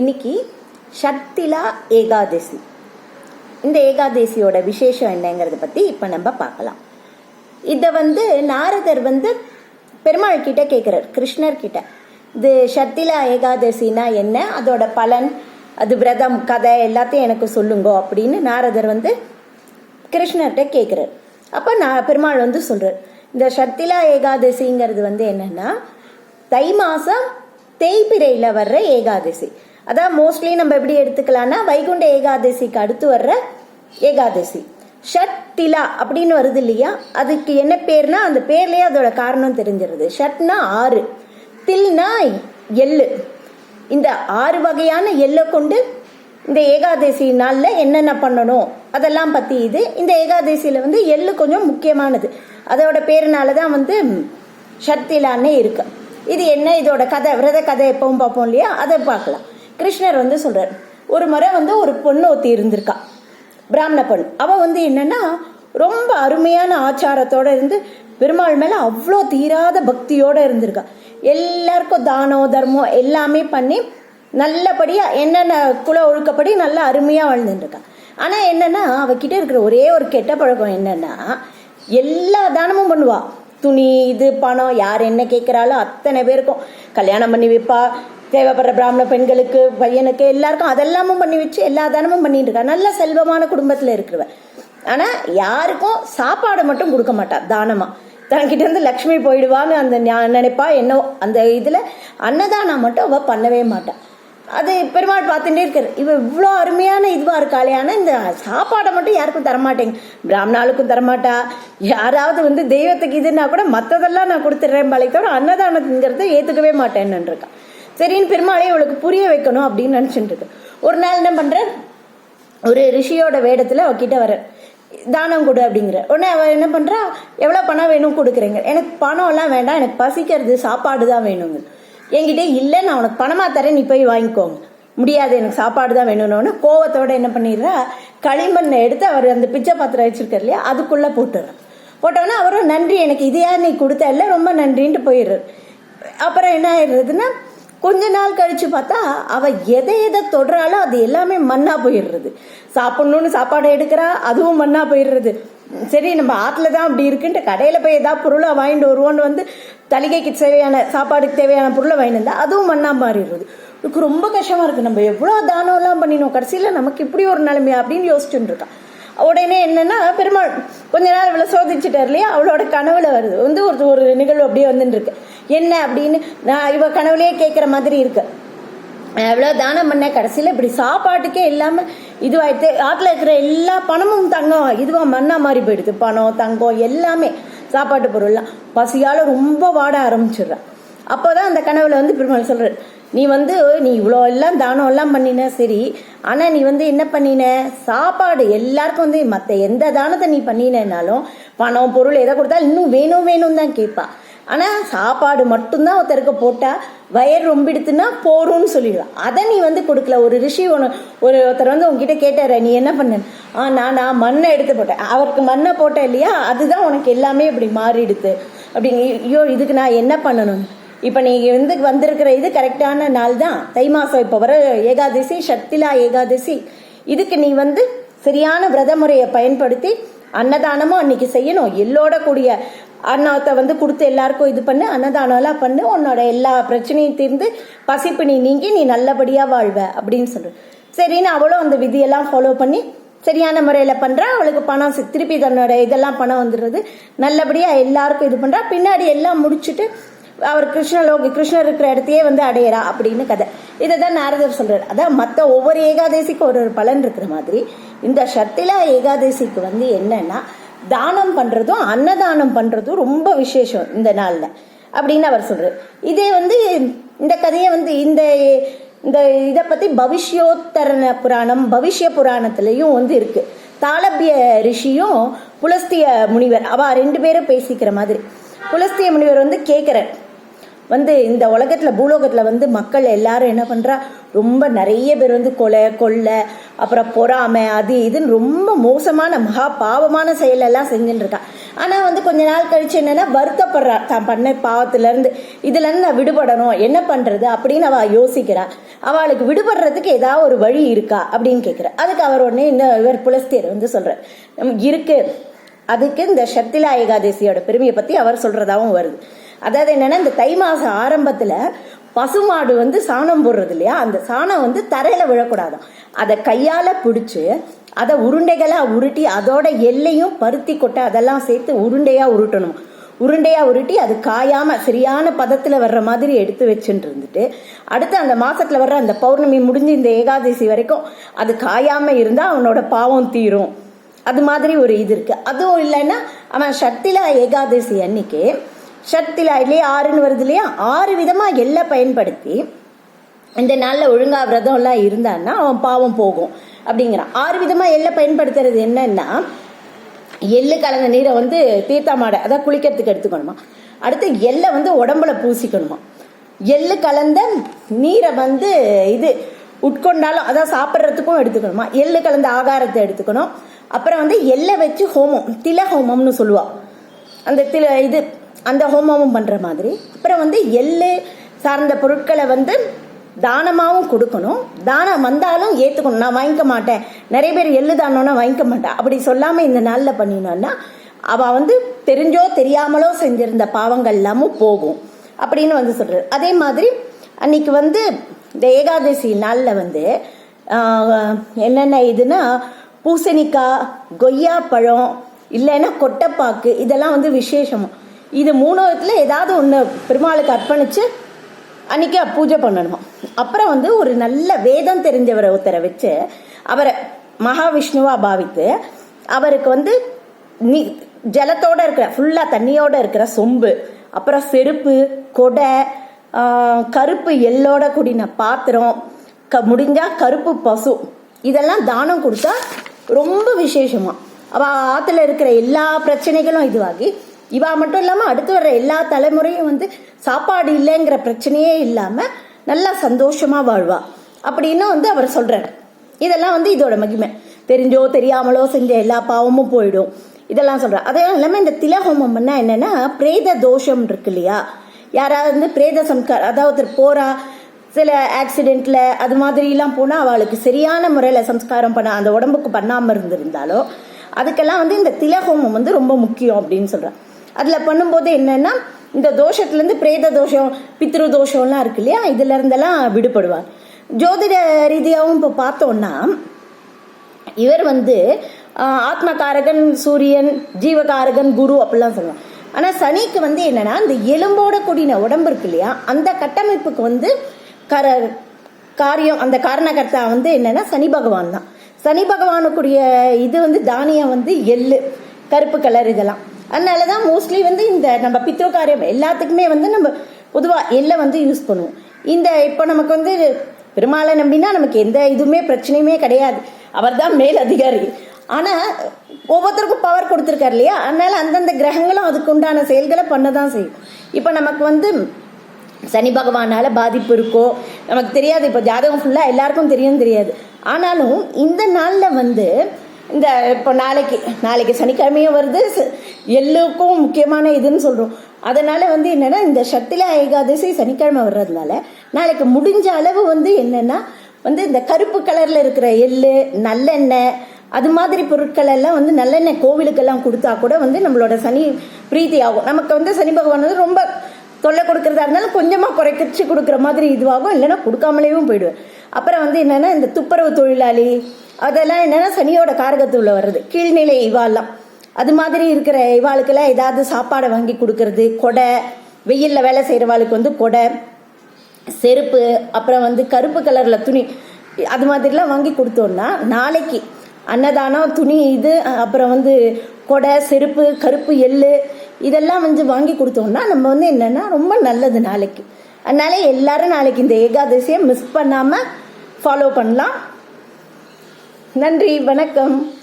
இன்னைக்கு சக்திலா ஏகாதசி. இந்த ஏகாதசியோட விசேஷம் என்னங்கிறத பத்தி இப்ப நம்ம பார்க்கலாம். இத வந்து நாரதர் வந்து பெருமாள் கிட்ட கேட்கிறார் கிருஷ்ணர் கிட்ட. இது ஷத்திலா ஏகாதசினா என்ன? அதோட பலன் அது விரதம் கதை எல்லாத்தையும் எனக்கு சொல்லுங்க அப்படின்னு நாரதர் வந்து கிருஷ்ணர்கிட்ட கேட்குறார் அப்போ நான் பெருமாள் வந்து சொல்கிறார் இந்த ஷத்திலா ஏகாதசிங்கிறது வந்து என்னென்னா தை மாதம் தேய்பிரையில் வர்ற ஏகாதசி. அதான் மோஸ்ட்லி நம்ம எப்படி எடுத்துக்கலாம்னா வைகுண்ட ஏகாதசிக்கு அடுத்து வர்ற ஏகாதசி. ஷட் திலா அப்படின்னு வருது இல்லையா? அதுக்கு என்ன பேர்னா அந்த பேர்லேயே அதோட காரணம் தெரிஞ்சிருது. ஷட்னா ஆறு. தில்னா எள்ளு. இந்த ஆறு வகையான எள்ளை கொண்டு இந்த ஏகாதசி நாளில் என்னென்ன பண்ணணும்? அதெல்லாம் பற்றி இது. இந்த ஏகாதசியில் வந்து எள்ளு கொஞ்சம் முக்கியமானது. அதோட பேருனால தான் வந்து ஷத்திலான்னே இருக்கு. இது என்ன? இதோட கதை விரத கதை எப்பவும் பார்ப்போம் இல்லையா? அதை பார்க்கலாம். கிருஷ்ணர் வந்து சொல்றார் ஒரு முறை வந்து ஒரு பொண்ணு ஒத்தி இருந்திருக்கா பிராமண பெண் அவ வந்து என்னன்னா ரொம்ப அருமையான ஆச்சாரத்தோட இருந்து பெருமாள் மேல அவ்வளோ தீராத பக்தியோட இருந்திருக்கா. எல்லாருக்கும் தானம் தர்மம் எல்லாமே பண்ணி நல்லபடியா என்னென்ன குல ஒழுக்கப்படி நல்லா அருமையா வாழ்ந்துட்டு ஆனால் ஆனா என்னன்னா அவகிட்ட இருக்கிற ஒரே ஒரு கெட்ட பழக்கம் என்னன்னா எல்லா தானமும் பண்ணுவா. துணி இது பணம் யார் என்ன கேட்குறாளோ அத்தனை பேருக்கும். கல்யாணம் பண்ணி வைப்பா தேவைப்படுற பிராமண பெண்களுக்கு பையனுக்கு எல்லாருக்கும் அதெல்லாமும் பண்ணி வச்சு எல்லா தானமும் பண்ணிட்டு இருக்கா. நல்ல செல்வமான குடும்பத்தில் இருக்கிறவ. ஆனால் யாருக்கும் சாப்பாடு மட்டும் கொடுக்க மாட்டா தானமா. தன்கிட்ட இருந்து லக்ஷ்மி போயிடுவான்னு அந்த நினைப்பா என்னவோ அந்த இதில் அன்னதானம் மட்டும் அவள் பண்ணவே மாட்டாள் அது பெருமாள் பார்த்துட்டே இருக்காரு. இவள் இவ்வளோ அருமையான இதுவாக இருக்காளே இந்த சாப்பாடை மட்டும் யாருக்கும் தரமாட்டேங்க. பிராமணாளுக்கும் தரமாட்டா. யாராவது வந்து தெய்வத்துக்கு இதுன்னா கூட மற்றதெல்லாம் நான் கொடுத்துட்றேன் பழைத்தோட அன்னதானத்துங்கிறத ஏற்றுக்கவே மாட்டேன்னு இருக்கான் சரின்னு பெருமாளே இவளுக்கு புரிய வைக்கணும் அப்படின்னு நினைச்சுட்டு இருக்கு. ஒரு நாள் என்ன பண்றேன் ஒரு ரிஷியோட வேடத்தில் அவகிட்ட வர தானம் கொடு அப்படிங்கிற. உடனே அவள் என்ன பண்ணுறா எவ்வளோ பணம் வேணும் கொடுக்குறேங்க. எனக்கு பணம் எல்லாம் வேண்டாம். எனக்கு பசிக்கிறது சாப்பாடு தான் வேணுங்க. என்கிட்ட இல்லை நான் உனக்கு பணமாக தரேன் நீ போய் வாங்கிக்கோங்க. முடியாது எனக்கு சாப்பாடு தான் வேணும்னு. கோவத்தோட என்ன பண்ணிடுறா? களிமண்ணை எடுத்து அவர் அந்த பிச்சை பாத்திரம் வச்சிருக்கார் இல்லையா அதுக்குள்ளே போட்டுறான் போட்டோன்னா அவரும் நன்றி எனக்கு இதையா நீ கொடுத்த? இல்லை ரொம்ப நன்றின்ட்டு போயிடுறாரு. அப்புறம் என்ன ஆயிடுறதுன்னா கொஞ்ச நாள் கழிச்சு பார்த்தா அவ எதை எதை தொடுறாளோ அது எல்லாமே மண்ணா போயிடுறது. சாப்பிடணும்னு சாப்பாடு எடுக்கிறா அதுவும் மண்ணா போயிடுறது. சரி நம்ம ஆத்துல தான் அப்படி இருக்குன்ட்டு கடையில போய் ஏதாவது பொருளை வாங்கிட்டு வருவோன்னு வந்து தலிகைக்கு தேவையான சாப்பாடுக்கு தேவையான பொருளை வாங்கிட்டு இருந்தால் அதுவும் மண்ணா மாறிடுறது. இதுக்கு ரொம்ப கஷ்டமா இருக்கு. நம்ம எவ்வளவு தானம் எல்லாம் பண்ணினோம். கடைசியில நமக்கு இப்படி ஒரு நிலைமை அப்படின்னு யோசிச்சுட்டு இருக்கான். உடனே என்னன்னா பெருமாள் கொஞ்ச நேரம் இவளை சோதிச்சுட்டார் இல்லையா? அவளோட கனவுல வருது. வந்து ஒரு ஒரு நிகழ்வு அப்படியே வந்துட்டு இருக்கு. என்ன அப்படின்னு நான் இவ கனவுலேயே கேட்குற மாதிரி இருக்கு. எவ்வளோ தானம் பண்ண கடைசியில் இப்படி சாப்பாட்டுக்கே இல்லாமல் இதுவாயிடுது ஆட்டில் இருக்கிற எல்லா பணமும் தங்கம் இதுவாக மண்ணா மாறி போயிடுது. பணம் தங்கம் எல்லாமே சாப்பாட்டு பொருள்லாம். பசியால் ரொம்ப வாட ஆரம்பிச்சிடுறான் அப்போதான் அந்த கனவுல வந்து பெருமாள் சொல்கிறார் நீ வந்து நீ இவ்வளோ எல்லாம் தானம் எல்லாம் பண்ணின சரி ஆனால் நீ வந்து என்ன பண்ணின? சாப்பாடு எல்லாருக்கும் வந்து மற்ற எந்த தானத்தை நீ பண்ணினேனாலும் பணம் பொருள் எதை கொடுத்தாலும் இன்னும் வேணும் வேணும் தான் கேட்பா. ஆனால் சாப்பாடு மட்டும்தான் ஒருத்தருக்கு போட்டால் வயர் ரொம்பிடுத்துன்னா போரும்னு சொல்லிடுவா. அதை நீ வந்து கொடுக்கல. ஒரு ரிஷி ஒன்று ஒரு ஒருத்தர் வந்து உங்ககிட்ட கேட்டாரு நீ என்ன பண்ண? ஆ நான் நான் மண்ணை எடுத்து போட்டேன். அவருக்கு மண்ணை போட்டேன் இல்லையா? அதுதான் உனக்கு எல்லாமே இப்படி மாறிடுது அப்படிங்க ஐயோ இதுக்கு நான் என்ன பண்ணணும்? இப்போ நீ வந்து வந்திருக்கிற இது கரெக்டான நாள் தான். தை மாதம் இப்போ வர ஏகாதசி சக்திலா ஏகாதசி. இதுக்கு நீ வந்து சரியான விரத முறையை பயன்படுத்தி அன்னதானமும் அன்னைக்கு செய்யணும். எல்லோட கூடிய அண்ணாத்தை வந்து கொடுத்து எல்லாருக்கும் இது பண்ணு அன்னதானம்லாம் பண்ணு உன்னோட எல்லா பிரச்சனையும் தீர்ந்து பசிப்பு நீ நீங்கி நீ நல்லபடியாக வாழ்வ அப்படின்னு சொல்கிறேன் சரின்னு அவளும் அந்த விதியெல்லாம் ஃபாலோ பண்ணி சரியான முறையில் பண்ணுறா அவளுக்கு பணம் திருப்பி தன்னோட இதெல்லாம் பணம் வந்துடுறது. நல்லபடியாக எல்லாருக்கும் இது பண்ணுறா பின்னாடி எல்லாம் முடிச்சுட்டு அவர் கிருஷ்ணலோகி கிருஷ்ணர் இருக்கிற இடத்தையே வந்து அடையிறா அப்படின்னு கதை. இதை தான் நாரதர் சொல்கிறார் அதான் மற்ற ஒவ்வொரு ஏகாதசிக்கும் ஒரு ஒரு பலன் இருக்கிற மாதிரி இந்த ஷத்திலா ஏகாதசிக்கு வந்து என்னன்னா தானம் பண்ணுறதும் அன்னதானம் பண்ணுறதும் ரொம்ப விசேஷம் இந்த நாளில். அப்படின்னு அவர் சொல்கிறார் இதே வந்து இந்த கதையை வந்து இந்த இந்த இதை பற்றி பவிஷ்யோத்தரண புராணம் பவிஷ்ய புராணத்துலேயும் வந்து இருக்குது தாளபிய ரிஷியும் புலஸ்திய முனிவர் அவ ரெண்டு பேரும் பேசிக்கிற மாதிரி. புலஸ்திய முனிவர் வந்து கேட்குறார் வந்து இந்த உலகத்தில் பூலோகத்தில் வந்து மக்கள் எல்லாரும் என்ன பண்ணுறா ரொம்ப நிறைய பேர் வந்து கொலை கொள்ளை அப்புறம் பொறாமை அது இதுன்னு ரொம்ப மோசமான மகா பாவமான செயலெல்லாம் செஞ்சுட்டு இருக்கான் ஆனால் வந்து கொஞ்ச நாள் கழிச்சு என்னன்னா வருத்தப்படுறா. தான் பண்ண பாவத்திலேருந்து இதுலேருந்து நான் விடுபடணும். என்ன பண்ணுறது அப்படின்னு அவள் யோசிக்கிறா. அவளுக்கு விடுபடுறதுக்கு ஏதாவது ஒரு வழி இருக்கா அப்படின்னு கேட்குறா அதுக்கு அவர் உடனே இந்த இவர் புலஸ்தியர் வந்து சொல்கிறார் நமக்கு இருக்கு. அதுக்கு இந்த சத்திலா ஏகாதசியோட பெருமையை பற்றி அவர் சொல்கிறதாவும் வருது. அதாவது என்னன்னா இந்த தை மாசம் ஆரம்பத்தில் பசுமாடு வந்து சாணம் போடுறது இல்லையா அந்த சாணம் வந்து தரையில விழக்கூடாதான். அதை கையால பிடிச்சு அதை உருண்டைகளாக உருட்டி அதோட எல்லையும் பருத்தி கொட்டை அதெல்லாம் சேர்த்து உருண்டையா உருட்டணும். உருண்டையா உருட்டி அது காயாம சரியான பதத்துல வர்ற மாதிரி எடுத்து வச்சுட்டு இருந்துட்டு அடுத்து அந்த மாசத்துல வர்ற அந்த பௌர்ணமி முடிஞ்சு இந்த ஏகாதசி வரைக்கும் அது காயாம இருந்தா அவனோட பாவம் தீரும். அது மாதிரி ஒரு இது இருக்கு. அதுவும் இல்லைன்னா அவன் சக்திலா ஏகாதசி அன்னைக்கு சக்திலா இல்லையா ஆறுன்னு வருது இல்லையா? ஆறு விதமாக எல்லாம் பயன்படுத்தி இந்த நாளில் ஒழுங்கா விரதம் எல்லாம் இருந்தான்னா அவன் பாவம் போகும் அப்படிங்கிறான். ஆறு விதமாக எல்லாம் பயன்படுத்துறது என்னன்னா எள்ளு கலந்த நீரை வந்து தீர்த்தமாட அதான் குளிக்கிறதுக்கு எடுத்துக்கணுமா? அடுத்து எள்ளை வந்து உடம்புல பூசிக்கணுமா? எள்ளு கலந்த நீரை வந்து இது உட்கொண்டாலும் அதான் சாப்பிட்றதுக்கும் எடுத்துக்கணுமா? எள்ளு கலந்த ஆகாரத்தை எடுத்துக்கணும். அப்புறம் வந்து எள்ளை வச்சு ஹோமம் தில ஹோமம்னு சொல்லுவாள் அந்த தில இது அந்த ஹோமமும் பண்ணுற மாதிரி. அப்புறம் வந்து எள்ளு சார்ந்த பொருட்களை வந்து தானமாகவும் கொடுக்கணும். தானம் வந்தாலும் ஏற்றுக்கணும் நான் வாங்கிக்க மாட்டேன். நிறைய பேர் எள்ளு தானம்னா வாங்கிக்க மாட்டேன் அப்படி சொல்லாமல் இந்த நாளில் பண்ணினோன்னா அவள் வந்து தெரிஞ்சோ தெரியாமலோ செஞ்சிருந்த பாவங்கள் எல்லாமும் போகும். அப்படின்னு வந்து சொல்கிறார் அதே மாதிரி அன்னைக்கு வந்து இந்த ஏகாதசி நாளில் வந்து என்னென்ன இதுன்னா பூசணிக்காய் கொய்யா பழம் இல்லைன்னா கொட்டைப்பாக்கு இதெல்லாம் வந்து விசேஷம். இது மூணத்துல ஏதாவது ஒன்று பெருமாளுக்கு அர்ப்பணித்து அன்னைக்கு பூஜை பண்ணணுமா. அப்புறம் வந்து ஒரு நல்ல வேதம் தெரிஞ்சவரை ஒருத்தரை வச்சு அவரை மகாவிஷ்ணுவாக பாவித்து அவருக்கு வந்து நீ ஜலத்தோட இருக்கிற ஃபுல்லாக தண்ணியோட இருக்கிற சொம்பு அப்புறம் செருப்பு கொடை கருப்பு எள்ளோட கூடின பாத்திரம் க முடிஞ்சால் கருப்பு பசு இதெல்லாம் தானம் கொடுத்தா ரொம்ப விசேஷமா. அவள் ஆற்றுல இருக்கிற எல்லா பிரச்சனைகளும் இதுவாகி இவா மட்டும் இல்லாமல் அடுத்து வர எல்லா தலைமுறையும் வந்து சாப்பாடு இல்லைங்கிற பிரச்சனையே இல்லாமல் நல்லா சந்தோஷமாக வாழ்வா. அப்படின்னு வந்து அவர் சொல்கிறார் இதெல்லாம் வந்து இதோட மகிமை. தெரிஞ்சோ தெரியாமலோ செஞ்ச எல்லா பாவமும் போயிடும். இதெல்லாம் சொல்கிறார் அதே இல்லாமல் இந்த திலஹோமம்னா என்னென்னா பிரேத தோஷம் இருக்கு இல்லையா? யாராவது வந்து பிரேத சம்ஸ்கார் அதாவது போகிறா சில ஆக்சிடெண்ட்டில் அது மாதிரிலாம் போனால் அவளுக்கு சரியான முறையில் சம்ஸ்காரம் பண்ண அந்த உடம்புக்கு பண்ணாமல் இருந்திருந்தாலோ அதுக்கெல்லாம் வந்து இந்த திலஹோமம் வந்து ரொம்ப முக்கியம் அப்படின்னு சொல்கிறான் அதில் பண்ணும்போது என்னென்னா இந்த தோஷத்துலேருந்து பிரேத தோஷம் பித்ரு தோஷம்லாம் இருக்கு இல்லையா? இதுலேருந்தெல்லாம் விடுபடுவார். ஜோதிட ரீதியாகவும் இப்போ பார்த்தோன்னா இவர் வந்து ஆத்மகாரகன் சூரியன் ஜீவகாரகன் குரு அப்படிலாம் சொல்லுவாங்க ஆனால் சனிக்கு வந்து என்னென்னா இந்த எலும்போட கூடின உடம்பு இருக்கு இல்லையா? அந்த கட்டமைப்புக்கு வந்து கர காரியம் அந்த காரணகர்த்தா வந்து என்னென்னா சனி பகவான் தான். சனி பகவானுக்குரிய இது வந்து தானியம் வந்து எள்ளு கருப்பு கலர் இதெல்லாம். அதனால தான் மோஸ்ட்லி வந்து இந்த நம்ம பித்ரு காரியம் எல்லாத்துக்குமே வந்து நம்ம பொதுவாக எள்ளை வந்து யூஸ் பண்ணுவோம். இந்த இப்போ நமக்கு வந்து பெருமாளை நம்பினா நமக்கு எந்த இதுவுமே பிரச்சனையுமே கிடையாது. அவர் தான் மேல் அதிகாரி. ஆனால் ஒவ்வொருத்தருக்கும் பவர் கொடுத்துருக்காரு இல்லையா? அதனால அந்தந்த கிரகங்களும் அதுக்கு உண்டான செயல்களை பண்ண தான் செய்யும். இப்போ நமக்கு வந்து சனி பகவானால் பாதிப்பு இருக்கோ நமக்கு தெரியாது. இப்போ ஜாதகம் ஃபுல்லாக எல்லாருக்கும் தெரியும் தெரியாது. ஆனாலும் இந்த நாளில் வந்து இந்த இப்போ நாளைக்கு நாளைக்கு சனிக்கிழமையும் வருது. எல்லோருக்கும் எள்ளுக்கும் முக்கியமான இதுன்னு சொல்கிறோம் அதனால் வந்து என்னென்னா இந்த சக்தில ஏகாதசி சனிக்கிழமை வர்றதுனால நாளைக்கு முடிஞ்ச அளவு வந்து என்னென்னா வந்து இந்த கருப்பு கலரில் இருக்கிற எள்ளு நல்லெண்ணெய் அது மாதிரி பொருட்கள் எல்லாம் வந்து நல்லெண்ணெய் கோவிலுக்கெல்லாம் கொடுத்தா கூட வந்து நம்மளோட சனி பிரீத்தி ஆகும் நமக்கு வந்து சனி பகவான் வந்து ரொம்ப தொல்லை கொடுக்கறதா இருந்தாலும் கொஞ்சமாக குறைக்கச்சு கொடுக்குற மாதிரி இதுவாகும். இல்லைன்னா கொடுக்காமலேயும் போயிடுவேன். அப்புறம் வந்து என்னென்னா இந்த துப்புரவு தொழிலாளி அதெல்லாம் என்னென்னா சனியோட காரகத்துல வர்றது. கீழ்நிலை இவாலாம் அது மாதிரி இருக்கிற இவாளுக்கெல்லாம் ஏதாவது சாப்பாடை வாங்கி கொடுக்கறது கொடை வெயிலில் வேலை செய்கிறவாளுக்கு வந்து கொடை செருப்பு அப்புறம் வந்து கருப்பு கலரில் துணி அது மாதிரிலாம் வாங்கி கொடுத்தோன்னா நாளைக்கு அன்னதானம் துணி இது அப்புறம் வந்து கொடை செருப்பு கருப்பு எள்ளு இதெல்லாம் வந்து வாங்கி கொடுத்தோம்னா நம்ம வந்து என்னென்னா ரொம்ப நல்லது நாளைக்கு. அதனால எல்லாரும் நாளைக்கு இந்த ஏகாதசியை மிஸ் பண்ணாமல் ஃபாலோ பண்ணலாம். நன்றி வணக்கம்.